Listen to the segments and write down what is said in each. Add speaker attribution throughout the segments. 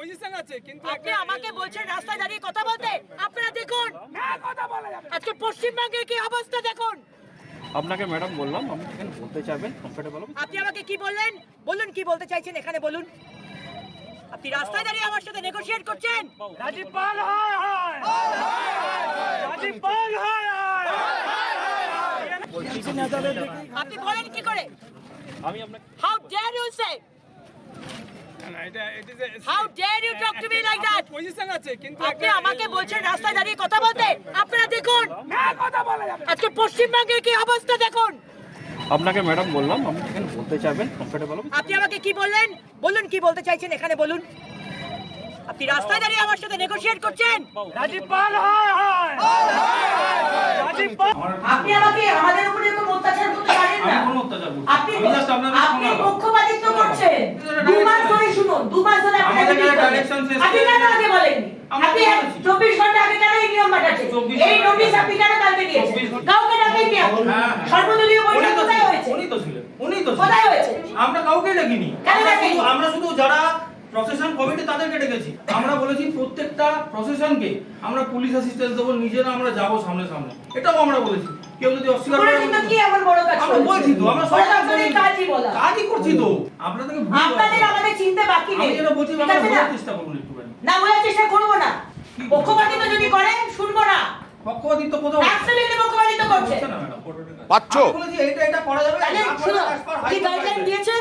Speaker 1: Position আছে কিন্তু
Speaker 2: আপনি আমাকে বলছেন রাস্তায় দাঁড়িয়ে কথা বলতে। আপনারা দেখুন। আজকে পশ্চিমবঙ্গের কি অবস্থা দেখুন।
Speaker 3: আপনাকে ম্যাডাম বললাম আপনি এখানে বলতে চাইবেন কমফোর্টেবল
Speaker 2: আপনি আমাকে কি বললেন? বলুন কি বলতে চাইছেন এখানে বলুন। আপনি রাস্তায় দাঁড়িয়ে আমার সাথে নেগোশিয়েট করছেন?
Speaker 1: রাজীবপাল হায় হায়। রাজীবপাল হায়
Speaker 2: আপনি বলেন কি করে?
Speaker 3: আমি আপনাকে
Speaker 2: how dare
Speaker 1: you say
Speaker 2: how dare you talk to me like that
Speaker 1: position আছে কিন্তু
Speaker 2: আপনি আমাকে বলছেন রাস্তায় দাঁড়িয়ে কথা বলতে? আপনারা দেখুন। আজকে পশ্চিমবঙ্গের কি অবস্থা দেখুন।
Speaker 3: আপনাকে ম্যাডাম বললাম আপনি এখানে বলতে চাইবেন কমফোর্টেবল
Speaker 2: আপনি আমাকে কি বললেন? বলুন কি বলতে চাইছেন এখানে বলুন। আপনি রাস্তায় দাঁড়িয়ে আমার সাথে নেগোশিয়েট করছেন?
Speaker 1: রাজীবপাল হায় হায় রাজীবপাল
Speaker 2: আপনি আমাকে আমাদের উপরে এরকম অত্যাচার করতে পারেন না। আপনি আপনি পক্ষপাতিত্ব করছেন দু মাস ধরে শুনুন দু মাস ধরে
Speaker 4: আমাদের
Speaker 2: repeat
Speaker 4: শেষ
Speaker 2: আপনি কেন আগে বলেননি
Speaker 4: আমরা
Speaker 2: আপনি
Speaker 4: বলেছি।
Speaker 2: চব্বিশ ঘণ্টা আগে কেন এই নিয়ম পাঠাচ্ছেন এই নোটিশ আপনি কেন কালকে দিয়েছেন
Speaker 4: 24 ঘণ্টা।
Speaker 2: কাউকে ডাকেননি আপনি
Speaker 4: হ্যাঁ।
Speaker 2: সর্বদলীয়
Speaker 4: উনি
Speaker 2: বৈঠক
Speaker 4: তো
Speaker 2: কোথায় হয়েছে
Speaker 4: উনি তো ছিলেন উনি তো।
Speaker 2: কোথায় হয়েছে
Speaker 4: আমরা কাউকে ডাকিনি
Speaker 2: ডাকেনি?
Speaker 4: আমরা শুধু যারা প্রসেশন কমিটি তাদেরকে ডেকেছি। আমরা বলেছি প্রত্যেকটা প্রসেশনকে আমরা পুলিশ অ্যাসিস্ট্যান্স দেবো নিজেরা আমরা যাব সামনে সামনে এটাও আমরা বলেছি। কেউ যদি অস্বীকার করে
Speaker 2: কি এমন বড় কাজ
Speaker 4: আমরা বলছি তো আমরা সব করি।
Speaker 2: কাজই বলা।
Speaker 4: কাজই করছি তো। আপনাদেরকে
Speaker 2: আপনাদের আমাদের চিনতে বাকি
Speaker 4: আমি
Speaker 2: নেই।
Speaker 4: যেটা বলছি আমরা? বোঝার চেষ্টা একটুখানি।
Speaker 2: না বোঝার চেষ্টা করব না। পক্ষপাতিত্ব যদি করেন শুনব না।
Speaker 4: পক্ষপাতিত্ব কোথাও
Speaker 2: অ্যাবসলিউটলি পক্ষপাতিত্ব করছে।
Speaker 5: পাচ্ছ?
Speaker 4: আমি বলেছি এইটা এটা করা যাবে
Speaker 2: তাহলে
Speaker 4: করা
Speaker 2: কি গাইডলাইন দিয়েছেন?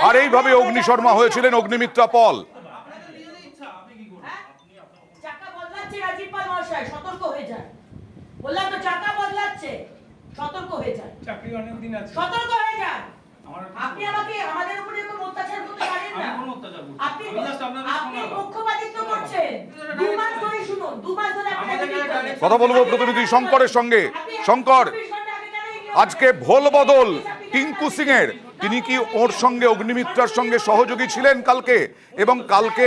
Speaker 5: আর এইভাবে অগ্নি শর্মা হয়েছিলেন অগ্নিমিত্রা পল।
Speaker 4: আপনাদের নিজেদের ইচ্ছা আপনি কি করবেন
Speaker 2: হ্যাঁ? চাকা বদলাচ্ছে রাজীব পাল মহাশয় সতর্ক হয়ে যান বললাম তো চাকা বদলাচ্ছে সতর্ক হয়ে যান
Speaker 1: চাকরি অনেক দিন আছে।
Speaker 2: সতর্ক হয়ে যান আপনি আমাকে আমাদের উপরে এরকম অত্যাচার করতে পারেন না।
Speaker 4: কোনো অত্যাচার করছি
Speaker 2: আপনি
Speaker 4: আমি জাস্ট আপনাদের
Speaker 2: আপনি পক্ষপাতিত্ব করছেন। দু মাস ধরে শুনুন দু মাস ধরে আপনি
Speaker 4: আমাদের
Speaker 2: repeat করেন।
Speaker 4: direct-
Speaker 5: কথা বলব প্রতিনিধি শঙ্করের সঙ্গে। শঙ্কর
Speaker 2: 24 ঘণ্টা আগে কেন এই নিয়ম-
Speaker 5: আজকে ভোল বদল। টিঙ্কু সিং এর তিনি কি ওর সঙ্গে অগ্নিমিত্রার সঙ্গে সহযোগী ছিলেন কালকে? এবং কালকে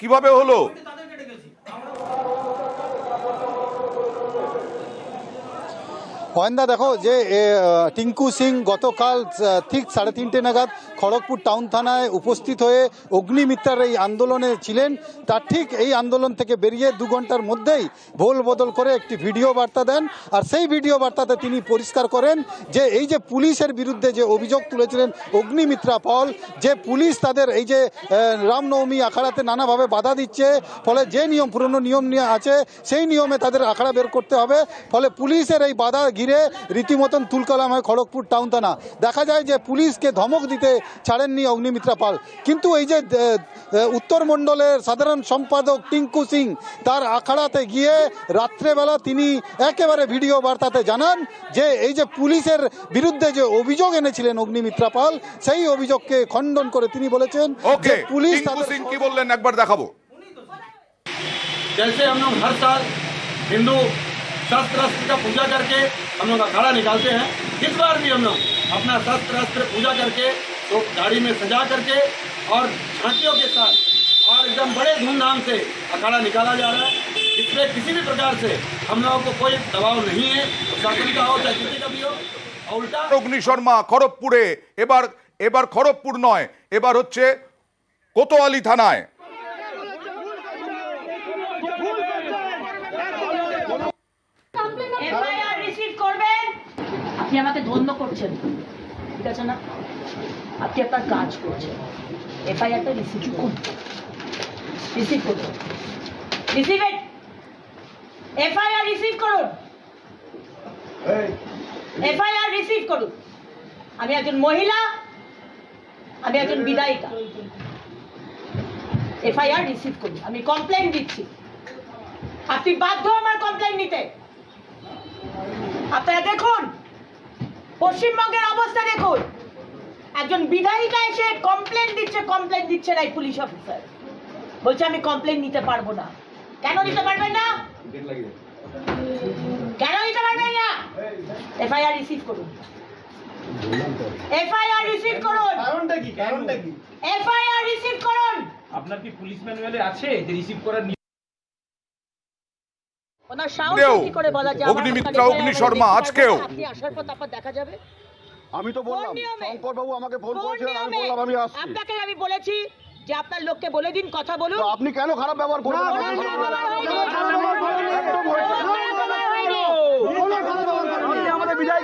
Speaker 5: কীভাবে হলো?
Speaker 6: অয়ন্দা দেখো যে টিঙ্কু সিং গতকাল ঠিক সাড়ে তিনটে নাগাদ খড়গপুর টাউন থানায় উপস্থিত হয়ে অগ্নিমিত্রার এই আন্দোলনে ছিলেন। তার ঠিক এই আন্দোলন থেকে বেরিয়ে দু ঘণ্টার মধ্যেই ভোল বদল করে একটি ভিডিও বার্তা দেন। আর সেই ভিডিও বার্তাতে তিনি পরিষ্কার করেন যে, এই যে পুলিশের বিরুদ্ধে যে অভিযোগ তুলেছিলেন অগ্নিমিত্রা পল, যে পুলিশ তাদের এই যে রামনবমী আখড়াতে নানাভাবে বাধা দিচ্ছে, ফলে যে নিয়ম পুরনো নিয়ম নিয়ে আছে, সেই নিয়মে তাদের আখড়া বের করতে হবে। ফলে পুলিশের এই বাধা ঘিরে রীতিমতন তুলকালাম হয় খড়গপুর টাউন থানা দেখা যায় যে পুলিশকে ধমক দিতে ছাড়েননি অগ্নিমিত্রা পাল কিন্তু এই যে আহ, আহ, উত্তরমণ্ডলের সাধারণ সম্পাদক টিঙ্কু সিং তার আখড়াতে গিয়ে রাত্রেবেলা তিনি একেবারে ভিডিও বার্তাতে জানান যে এই যে পুলিশের বিরুদ্ধে যে অভিযোগ এনেছিলেন অগ্নিমিত্রা পাল সেই অভিযোগকে খণ্ডন করে তিনি বলেছেন যে
Speaker 5: ওকে
Speaker 6: পুলিশ
Speaker 5: টিঙ্কু
Speaker 6: তাদের
Speaker 5: সিং কি বললেন একবার দেখাবো
Speaker 7: जैसे हम लोग हर साल हिंदू शस्त्र अस्त्र का पूजा करके हम लोग अखाड़ा निकालते हैं इस बार भी हम लोग अपना शस्त्र अस्त्र पूजा करके तो गाड़ी में सजा करके और झांकियों के साथ और एकदम बड़े धूमधाम से अखाड़ा निकाला जा रहा है इसमें किसी भी प्रकार से हम लोगों को कोई दबाव नहीं है प्रशासन का हो चाहे किसी का भी हो और उल्टा
Speaker 5: অগ্নি শর্মা খড়গপুরে এবার এবার খড়গপুর নয় এবার হচ্ছে কোতোয়ালি থানায়
Speaker 2: আপনি আমাকে ধন্য করছেন। ঠিক আছে না? আপনি আপনার কাজ করছেন। এফআইআরটা রিসিভ করুন। রিসিভ করুন। রিসিভ ইট এফআইআর রিসিভ করুন! এফআইআর রিসিভ করুন। আমি একজন মহিলা আমি একজন বিধায়িকা। এফআইআর রিসিভ করুন। আমি কমপ্লেন দিচ্ছি। আপনি বাধ্য আমার কমপ্লেন নিতে। আপনারা দেখুন। পশ্চিমবঙ্গের অবস্থা দেখুন। একজন বিধায়িকা এসে কমপ্লেন দিচ্ছে কমপ্লেন দিচ্ছে না এই পুলিশ অফিসার বলছে আমি কমপ্লেন নিতে পারব না। কেন নিতে পারবেন না? কেন নিতে পারবেন না? এফআইআর রিসিভ করুন। এফআইআর রিসিভ করুন।
Speaker 8: কারণটা কি? কারণটা কি?
Speaker 2: এফআইআর রিসিভ করুন।
Speaker 8: আপনার কি পুলিশ ম্যানুয়ালে আছে যে রিসিভ করার
Speaker 5: অগ্নিমিত্রা, অগ্নি শর্মা, আজকেও।
Speaker 2: দেখা যাবে
Speaker 9: আমি তো বললাম শঙ্কর বাবু আমাকে ফোন করেছিলেন আমি বললাম আমি আসছি
Speaker 2: আপনাকে আমি বলেছি যে আপনার লোককে বলে দিন কথা বলুন
Speaker 9: আপনি কেন খারাপ ব্যবহার করবেন আমাদের বিদায়